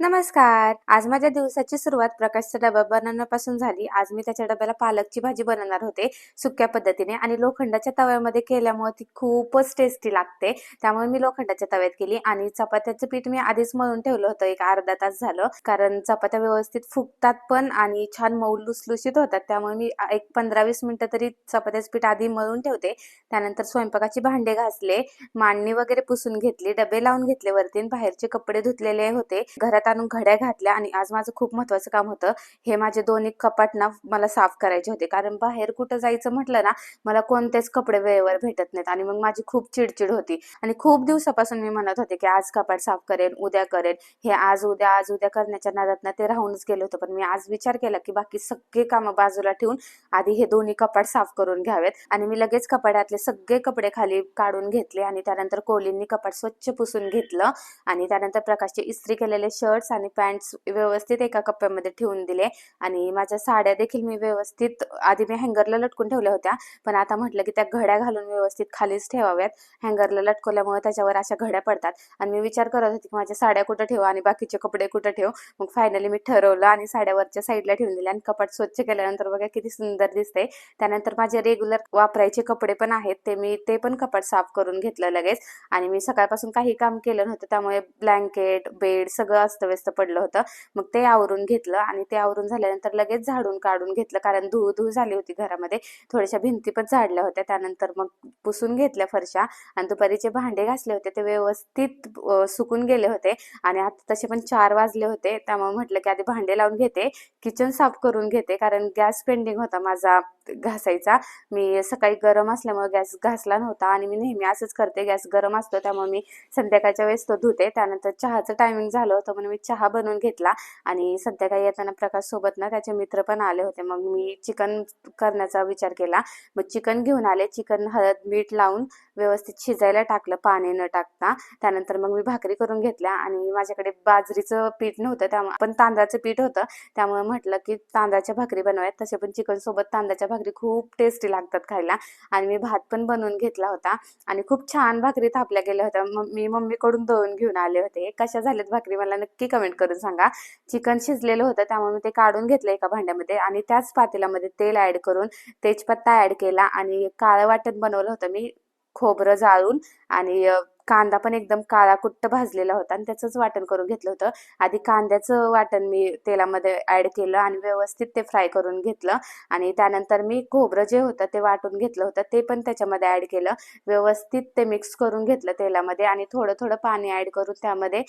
नमस्कार. आज माझ्या दिवसाची सुरुवात प्रकाशचा डबा बनवण्यापासून झाली. आज मी त्याच्या डब्याला पालकची भाजी बनवणार होते. सुक्या पद्धतीने आणि लोखंडाच्या तव्यामध्ये केल्यामुळे ती खूपच टेस्टी लागते. त्यामुळे मी लोखंडाच्या तव्यात केली आणि चपात्याचं पीठ मी आधीच मळून ठेवलं होतं. एक अर्धा तास झालं. कारण चपात्या व्यवस्थित फुगतात पण आणि छान मऊ लुसलुशीत होतात. त्यामुळे मी एक पंधरा वीस मिनिटं तरी चपात्याचं पीठ आधी मळून ठेवते. त्यानंतर स्वयंपाकाची भांडे घासले. मांडणी वगैरे पुसून घेतली. डबे लावून घेतले वरती बाहेरचे कपडे धुतलेले होते. घरात आणून घड्या घातल्या आणि आज माझं खूप महत्वाचं काम होतं. हे माझे दोन्ही कपाट ना मला साफ करायचे होते. कारण बाहेर कुठं जायचं म्हटलं ना मला कोणतेच कपडे वेळेवर भेटत नाहीत आणि मग माझी खूप चिडचिड होती. आणि खूप दिवसापासून मी म्हणत होते की आज कपाट साफ करेन उद्या करेन. हे आज उद्या आज उद्या करण्याच्या नादात ना ते राहूनच गेलो होतं. पण मी आज विचार केला की बाकी सगळे कामं बाजूला ठेवून आधी हे दोन्ही कपाट साफ करून घ्यावेत. आणि मी लगेच कपाटातले सगळे कपडे खाली काढून घेतले आणि त्यानंतर कोलींनी कपाट स्वच्छ पुसून घेतलं. आणि त्यानंतर प्रकाशचे इस्त्री केलेले शर्ट्स आणि पॅन्ट्स व्यवस्थित एका कप्प्यामध्ये ठेवून दिले. आणि माझ्या साड्या देखील मी व्यवस्थित आधी मी हँगरला लटकून ठेवल्या होत्या पण आता म्हटलं की त्या घड्या घालून व्यवस्थित खालीच ठेवाव्यात. हँगरला लटकवल्यामुळे त्याच्यावर अशा घड्या पडतात. आणि मी विचार करत होते की माझ्या साड्या कुठं ठेवा आणि बाकीचे कपडे कुठं ठेवू. मग फायनली मी ठरवलं आणि साड्यावरच्या साईडला ठेवून दिल्या आणि कपाट स्वच्छ केल्यानंतर बघा किती सुंदर दिसते. त्यानंतर माझे रेग्युलर वापरायचे कपडे पण आहेत ते मी ते पण कपाट साफ करून घेतलं लगेच. आणि मी सकाळपासून काही काम केलं नव्हतं त्यामुळे ब्लँकेट बेड सगळं असतं. अस्तव्यस्त पडलं होतं. मग ते आवरून घेतलं आणि ते आवरून झाल्यानंतर लगेच झाडून काढून घेतलं. कारण धू धू झाली होती घरामध्ये. थोड्याशा भिंती पण झाडल्या होत्या. त्यानंतर मग पुसून घेतल्या फरशा आणि दुपारीचे भांडे घासले होते ते व्यवस्थित सुकून गेले होते. आणि आता तसे पण चार वाजले होते. त्यामुळे म्हटलं की आधी भांडे लावून घेते. किचन साफ करून घेते. कारण गॅस पेंडिंग होता माझा घासायचा. मी सकाळी गरम असल्यामुळे गॅस घासला नव्हता आणि मी नेहमी असंच करते. गॅस गरम असतो त्यामुळे मी संध्याकाळच्या वेळेस तो धुते. त्यानंतर चहाचं टायमिंग झालं होतं म्हणून मी चहा बनवून घेतला आणि संध्याकाळी येताना प्रकाश सोबत ना त्याचे मित्र पण आले होते. मग मी चिकन करण्याचा विचार केला. मग चिकन घेऊन आले. चिकन हळद मीठ लावून व्यवस्थित शिजायला टाकलं पाणी न टाकता. त्यानंतर मग मी भाकरी करून घेतल्या आणि माझ्याकडे बाजरीचं पीठ नव्हतं. त्यामुळे पण तांदळाचं पीठ होतं. त्यामुळे म्हटलं की तांदळाच्या भाकरी बनवायत तसे पण चिकन सोबत तांदळाच्या भाकरी खूप टेस्टी लागतात खायला. आणि मी भात पण बनवून घेतला होता. आणि खूप छान भाकरी थापल्या गेल्या होत्या. मग मी मम्मीकडून दळून घेऊन आले होते. कशा झाल्यात भाकरी? मला नक्की कमेंट करून सांगा. चिकन शिजलेलं होतं त्यामुळे मी ते काढून घेतलं एका भांड्यामध्ये आणि त्याच पातेल्यामध्ये तेल ॲड करून तेजपत्ता ॲड केला आणि काळं वाटण बनवलं होतं मी खोबरं जाळून आणि कांदा पण एकदम काळा कुट्ट भाजलेला होता आणि त्याचंच वाटण करून घेतलं होतं. आधी कांद्याचं वाटण मी तेलामध्ये ॲड केलं आणि व्यवस्थित ते फ्राय करून घेतलं. आणि त्यानंतर मी खोबरं जे होतं ते वाटून घेतलं होतं ते पण त्याच्यामध्ये ॲड केलं. व्यवस्थित ते मिक्स करून घेतलं तेलामध्ये आणि थोडं थोडं पाणी ॲड करून त्यामध्ये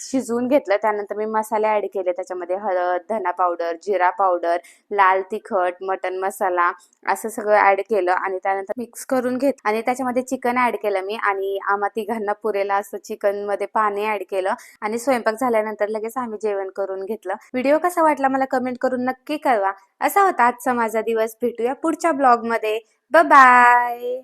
शिजवून घेतलं. त्यानंतर मी मसाले ॲड केले त्याच्यामध्ये हळद धना पावडर जिरा पावडर लाल तिखट मटन मसाला असं सगळं ॲड केलं आणि त्यानंतर मिक्स करून घेत आणि त्याच्यामध्ये चिकन ॲड केलं मी आणि आम्हाला तिघांना पुरेला असं चिकनमध्ये पाणी ऍड केलं आणि स्वयंपाक झाल्यानंतर लगेच आम्ही जेवण करून घेतलं. व्हिडिओ कसा वाटला मला कमेंट करून नक्की कळवा. असा होता आजचा माझा दिवस. भेटूया पुढच्या ब्लॉगमध्ये. बाय